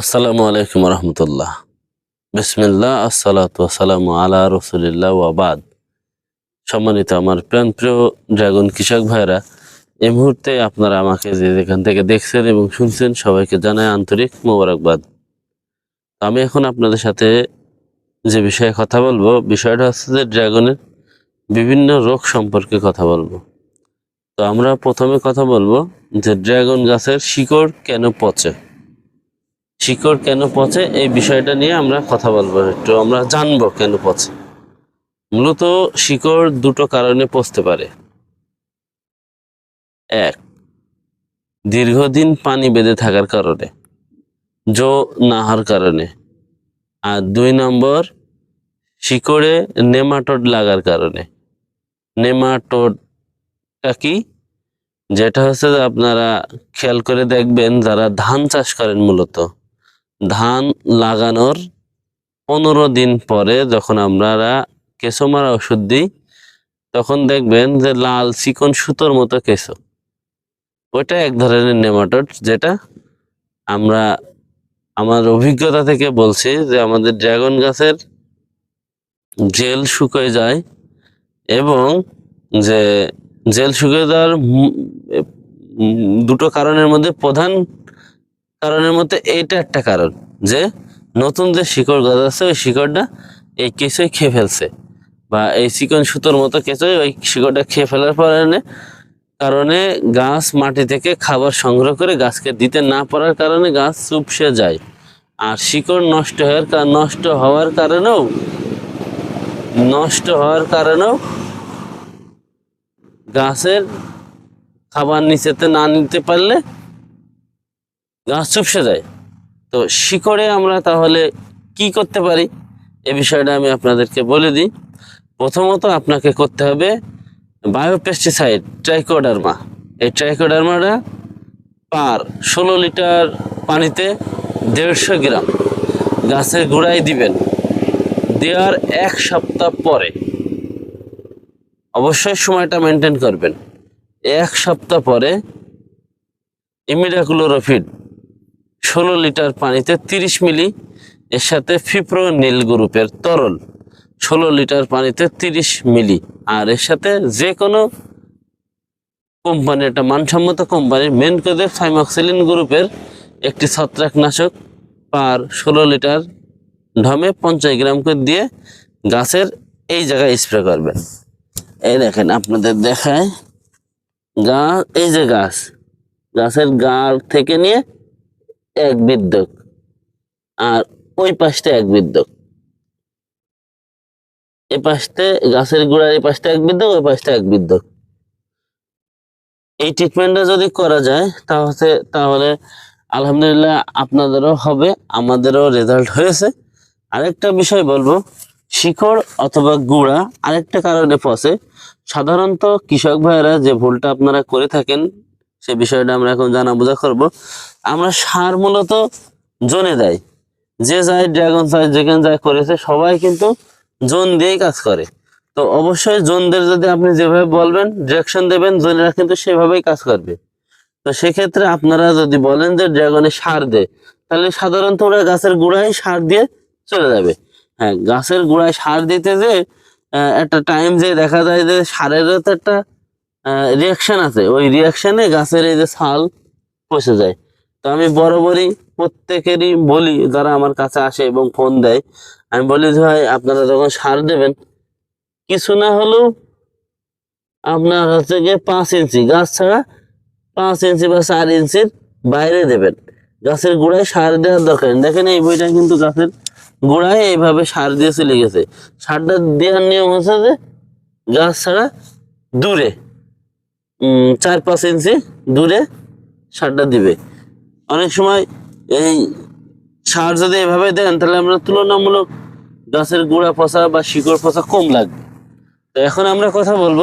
আসসালামু আলাইকুম রহমতুল্লাহ বিসমিল্লাহ, আসসালাতু আসসালামু আলা রসুলিল্লাহ ওয়াবাদ সম্মানিত আমার প্রাণ প্রিয় ড্রাগন কৃষক ভাইরা এই মুহূর্তে আপনারা আমাকে যে যেখান থেকে দেখছেন এবং শুনছেন সবাইকে জানায় আন্তরিক মোবারকবাদ। আমি এখন আপনাদের সাথে যে বিষয়ে কথা বলব, বিষয়টা হচ্ছে যে ড্রাগনের বিভিন্ন রোগ সম্পর্কে কথা বলব। তো আমরা প্রথমে কথা বলব যে ড্রাগন গাছের শিকড় কেন পচে? শিকড় কেন পচে, এই বিষয়টা নিয়ে আমরা কথা বলব। একটু আমরা জানব কেন পচে। মূলত শিকড় দুটো কারণে পচতে পারে। এক, দীর্ঘদিন পানি বেঁধে থাকার কারণে জো নাহার কারণে। আর দুই নম্বর, শিকড়ে নেমাটোড লাগার কারণে। নেমাটোডটা কি? যেটা হচ্ছে আপনারা খেয়াল করে দেখবেন, যারা ধান চাষ করেন মূলত ধান লাগানোর পনেরো দিন পরে যখন আমরা কেঁচো মারা ওষুধ দিই, তখন দেখবেন যে লাল চিকন সুতোর মতো কেঁচো। ওইটা এক ধরনের নেমাটোড যেটা আমরা, আমার অভিজ্ঞতা থেকে বলছি যে আমাদের ড্রাগন গাছের জেল শুকিয়ে যায় এবং যে জেল শুকিয়ে যাওয়ার দুটো কারণের মধ্যে প্রধান কারণের মধ্যে এইটা একটা কারণ যে নতুন যে শিকড় গাছ আছে, ওই শিকড়টা এই কেঁচোই খেয়ে ফেলছে বা এই চিকন সুতোর মতো কেঁচোই ওই শিকড়টা খেয়ে ফেলার কারণে কারণে গাছ মাটি থেকে খাবার সংগ্রহ করে গাছকে দিতে না পারার কারণে গাছ চুপসে যায়। আর শিকড় নষ্ট হওয়ার নষ্ট হওয়ার কারণেও, নষ্ট হওয়ার কারণেও গাছের খাবার নিচেতে না নিতে পারলে গাছ চুপসে যায়। তো শিকড়ে আমরা তাহলে কি করতে পারি? এ বিষয়টা আমি আপনাদেরকে বলে দিই। প্রথমত আপনাকে করতে হবে বায়োপেস্টিসাইড ট্রাইকোডার্মা এই ট্রাইকোডার্মাটা পার ষোলো লিটার পানিতে দেড়শো গ্রাম গাছের গোড়ায় দিবেন। দেওয়ার এক সপ্তাহ পরে। অবশ্যই সময়টা মেনটেন করবেন। এক সপ্তাহ পরে ইমিডাকুলোরোফিড ষোলো লিটার পানিতে তিরিশ মিলি এর সাথে ফিপ্রো নীল গ্রুপের তরল। ষোলো লিটার পানিতে তিরিশ মিলি। আর এর সাথে যে কোনো কোম্পানি একটা মানসম্মত কোম্পানির মেন কোদে সাইমক্সিলিন গ্রুপের একটি ছত্রাকনাশক পার ষোলো লিটার ঢমে পঞ্চাশ গ্রাম করে দিয়ে গাছের এই জায়গায় স্প্রে করবেন। এই দেখেন আপনাদের দেখায় গাছ এই যে গাছ। গাছের গাড় থেকে নিয়ে এক বিদ্যক আর ওই পাশটা এক বিদ্যক। এ পাশতে গাছের গোড়ার এই পাশটা এক বিদ্যক, ওই পাশটা এক বিদ্যক। এই ট্রিটমেন্টটা যদি করা যায়, তাহলে তাহলে আলহামদুলিল্লাহ আপনাদেরও হবে, আমাদেরও রেজাল্ট হয়েছে। আরেকটা বিষয় বলব, শিকড় অথবা গুঁড়া আরেকটা কারণে পচে। সাধারণত কৃষক ভাইয়েরা যে ভুলটা আপনারা করে থাকেন সে বিষয়টা আমরা এখন জানা বোঝা করব। আমরা সার মূলত জোনে দেয়। যে যায় ড্রাগন চাষ যেখানে যায় করেছে, সবাই কিন্তু জোন দিয়েই কাজ করে। তো অবশ্যই জোনদের যদি আপনি যেভাবে বলবেন ডিরেকশন দেবেন, জোনেরা কিন্তু সেভাবেই কাজ করবে। তো সেক্ষেত্রে আপনারা যদি বলেন যে ড্রাগনে সার দে তাহলে সাধারণত ওরা গাছের গোড়ায় সার দিয়ে চলে যাবে। হ্যাঁ গাছের গোড়ায় সার দিতে যে একটা টাইম যে দেখা যায় যে সারেরও তো একটা রিয়াকশন আছে। ওই রিয়াকশনে গাছের এই যে ছাল পচে যায়। তো আমি বরাবরই প্রত্যেকেরই বলি, যারা আমার কাছে আসে এবং ফোন দেয়, আমি বলি যে ভাই, আপনারা যখন সার দেবেন, কিছু না হলেও আপনার হচ্ছে গিয়ে পাঁচ ইঞ্চি, গাছ ছাড়া পাঁচ ইঞ্চি বা চার ইঞ্চির বাইরে দেবেন। গাছের গোড়ায় সার দেওয়ার দরকার। দেখেন এই বইটা কিন্তু গাছের গোড়ায় এইভাবে সার দিয়ে চলে গেছে। সারটা দেওয়ার নিয়ম হচ্ছে যে গাছ ছাড়া দূরে চার পাঁচ ইঞ্চি দূরে সারটা দিবে। অনেক সময় এই সার যদি এভাবে দেন, তাহলে আমরা তুলনামূলক গাছের গোড়া পচা বা শিকড় পচা কম লাগবে। তো এখন আমরা কথা বলব